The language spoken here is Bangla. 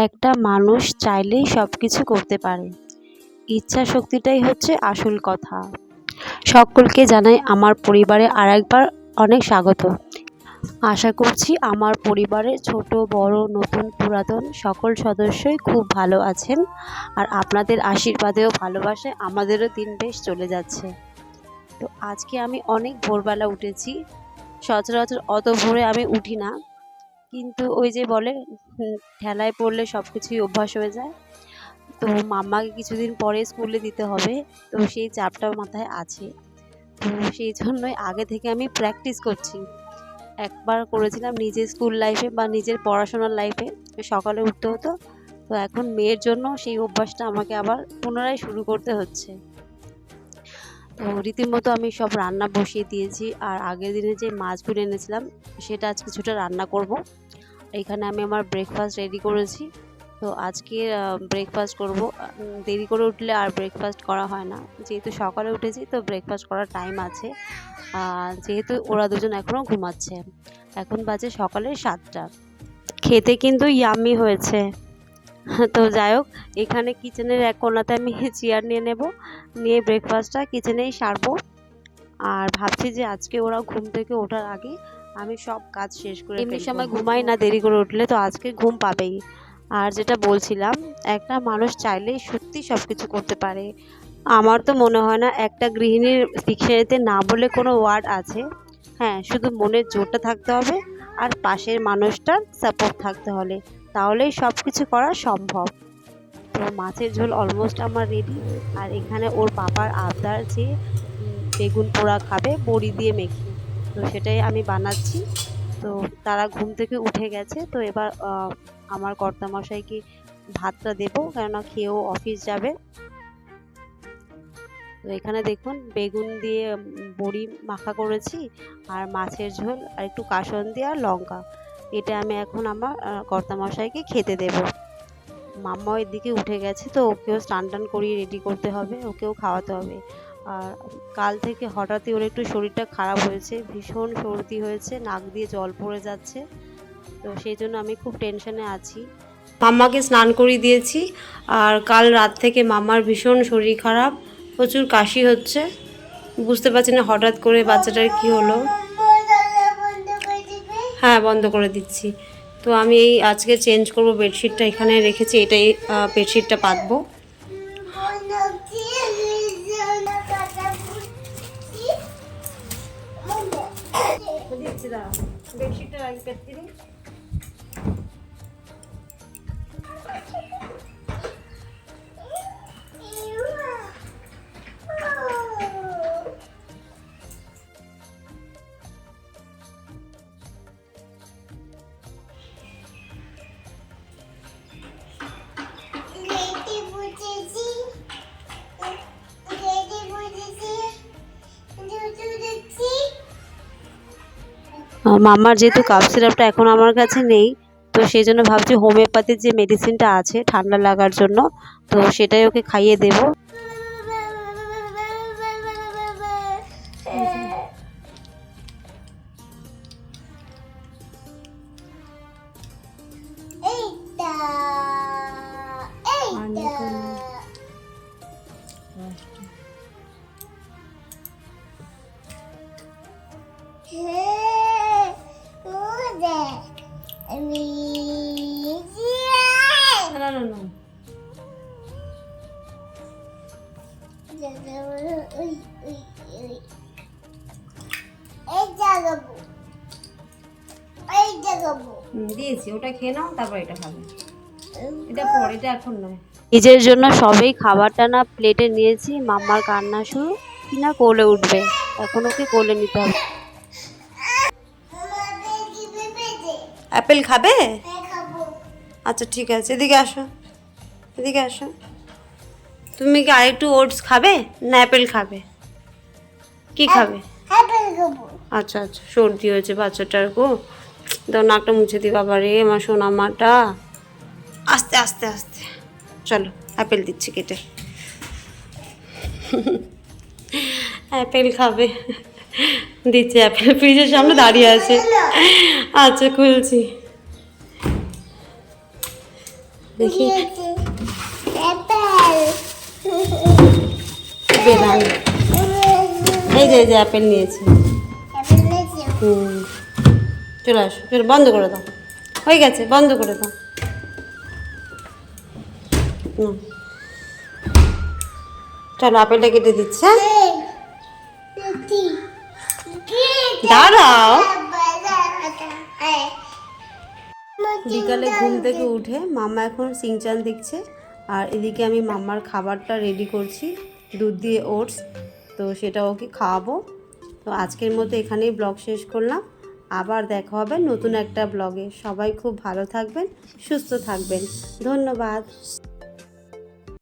একটা মানুষ চাইলেই সব কিছু করতে পারে। ইচ্ছা শক্তিটাই হচ্ছে আসল কথা। সকলকে জানাই আমার পরিবারে আরেকবার অনেক স্বাগত। আশা করছি আমার পরিবারের ছোট, বড়, নতুন, পুরাতন সকল সদস্যই খুব ভালো আছেন আর আপনাদের আশীর্বাদেও ভালোবাসায় আমাদেরও দিন বেশ চলে যাচ্ছে। তো আজকে আমি অনেক ভোরবেলা উঠেছি। সচরাচর অত ভোরে আমি উঠি না। কিন্তু ওই যে বলে ঠেলায় পড়লে সব কিছুই অভ্যাস হয়ে যায়। তো মাম্মাকে কিছুদিন পরে স্কুলে দিতে হবে, তো সেই চাপটা মাথায় আছে। তো সেই জন্যই আগে থেকে আমি প্র্যাকটিস করছি। একবার করেছিলাম নিজের স্কুল লাইফে বা নিজের পড়াশোনার লাইফে সকালে উঠতে হতো। তো এখন মেয়ের জন্য সেই অভ্যাসটা আমাকে আবার পুনরায় শুরু করতে হচ্ছে। তো রীতিমতো আমি সব রান্না বসিয়ে দিয়েছি, আর আগের দিনে যে মাছগুলো এনেছিলাম, সেটা আজ কিছুটা রান্না করব। এখানে আমি আমার ব্রেকফাস্ট রেডি করেছি। তো আজকে ব্রেকফাস্ট করব। দেরি করে উঠলে আর ব্রেকফাস্ট করা হয় না। যেহেতু সকালে উঠেছি, তো ব্রেকফাস্ট করার টাইম আছে। যেহেতু ওরা দুজন এখনও ঘুমাচ্ছে। এখন বাজে সকালে সাতটা। খেতে কিন্তু ইয়াম্মি হয়েছে। তো যাই হোক, এখানে কিচেনের এক কোণাতে আমি চেয়ার নিয়ে নেব। নিয়ে ব্রেকফাস্টটা কিচেনেই সারবো। আর ভাবছি যে আজকে ওরা ঘুম থেকে ওঠার আগে আমি সব কাজ শেষ করে এমনি সময় ঘুমাই না দেরি করে উঠলে তো আজকে ঘুম পাবেই। আর যেটা বলছিলাম একটা মানুষ চাইলেই সত্যি সব কিছু করতে পারে। আমার তো মনে হয় না একটা গৃহিণীর ডিকশনারিতে না বলে কোনো ওয়ার্ড আছে। হ্যাঁ শুধু মনের জোরটা থাকতে হবে আর পাশের মানুষটার সাপোর্ট থাকতে হলে। তাহলেই সব কিছু করা সম্ভব। তো মাছের ঝোল অলমোস্ট আমার রেডি আর এখানে ওর বাবার আবদার যে বেগুন পোড়া খাবে বড়ি দিয়ে মেখে। তো সেটাই আমি বানাচ্ছি। তো তারা ঘুম থেকে উঠে গেছে। তো এবার আমার কর্তামশাইকে ভাতটা দেবো? কেননা খেয়েও অফিস যাবে। তো এখানে দেখুন, বেগুন দিয়ে বড়ি মাখা করেছি, আর মাছের ঝোল, আর একটু কাসন দিয়ে, আর লঙ্কা। এটা আমি এখন আমার কর্তামশাইকে খেতে দেব। মাম্মা এদিকে উঠে গেছে, তো ওকেও স্নান টান করিয়ে রেডি করতে হবে, ওকেও খাওয়াতে হবে। আর কাল থেকে হঠাৎই ওর একটু শরীরটা খারাপ হয়েছে, ভীষণ সর্দি হয়েছে, নাক দিয়ে জল পড়ে যাচ্ছে। তো সেই জন্য আমি খুব টেনশনে আছি। মাম্মাকে স্নান করিয়ে দিয়েছি আর কাল রাত থেকে মাম্মার ভীষণ শরীর খারাপ, প্রচুর কাশি হচ্ছে। বুঝতে পারছি না হঠাৎ করে বাচ্চাটার কি হলো। হ্যাঁ বন্ধ করে দিচ্ছি। তো আমি এই আজকে চেঞ্জ করব বেডশিটটা, এখানে রেখেছি, এটাই বেডশিটটা পাতবো। বেডশিটটা রাখি পেতে মামার যেহেতু কাপ সিরাপটা এখন আমার কাছে নেই, তো সেই জন্য ভাবছি হোমিওপ্যাথির যে মেডিসিনটা আছে ঠান্ডা লাগার জন্য, তো সেটাই ওকে খাইয়ে দেব। দিয়েছি ওটা খেয়ে নাও তারপর এটা খাবে। এটা পরে এটা এখন নয়। নিজের জন্য সবেই খাবারটা না প্লেটে নিয়েছি মাম্মার কান্না শুরু কিনা কোলে উঠবে এখন ওকে কোলে নিতে হবে। অ্যাপেল খাবে? আচ্ছা ঠিক আছে এদিকে আসো এদিকে আসো। তুমি কি আরেকটু ওটস খাবে না অ্যাপেল খাবে? কি খাবে। আচ্ছা আচ্ছা সর্দি হয়েছে বাচ্চাটার গো। দাও নাকটা মুছে দি বাবা রে আমার সোনা মাটা। আস্তে আস্তে আস্তে। চলো অ্যাপেল দিচ্ছি কেটে। অ্যাপেল খাবে। দিচ্ছে অ্যাপেল ফ্রিজের সামনে দাঁড়িয়ে আছে। আচ্ছা খুলছি। দেখি। বেদান। এই যে এই যে অ্যাপেল নিয়েছি। হুম। চলে আসো, চলো, বন্ধ করে দাও। হয়ে গেছে, বন্ধ করে দাও। চলো, আপেলটা কেটে দিচ্ছে হ্যাঁ? দাঁড়াও। বিকালে ঘুম থেকে উঠে মামা এখন সিংচান দেখছে, আর এদিকে আমি মাম্মার খাবারটা রেডি করছি, দুধ দিয়ে ওটস তো সেটা ওকে খাওয়াবো। তো আজকের মতো এখানেই ব্লগ শেষ করলাম। আবার দেখা হবে নতুন একটা ব্লগে। সবাই খুব ভালো থাকবেন সুস্থ থাকবেন। ধন্যবাদ।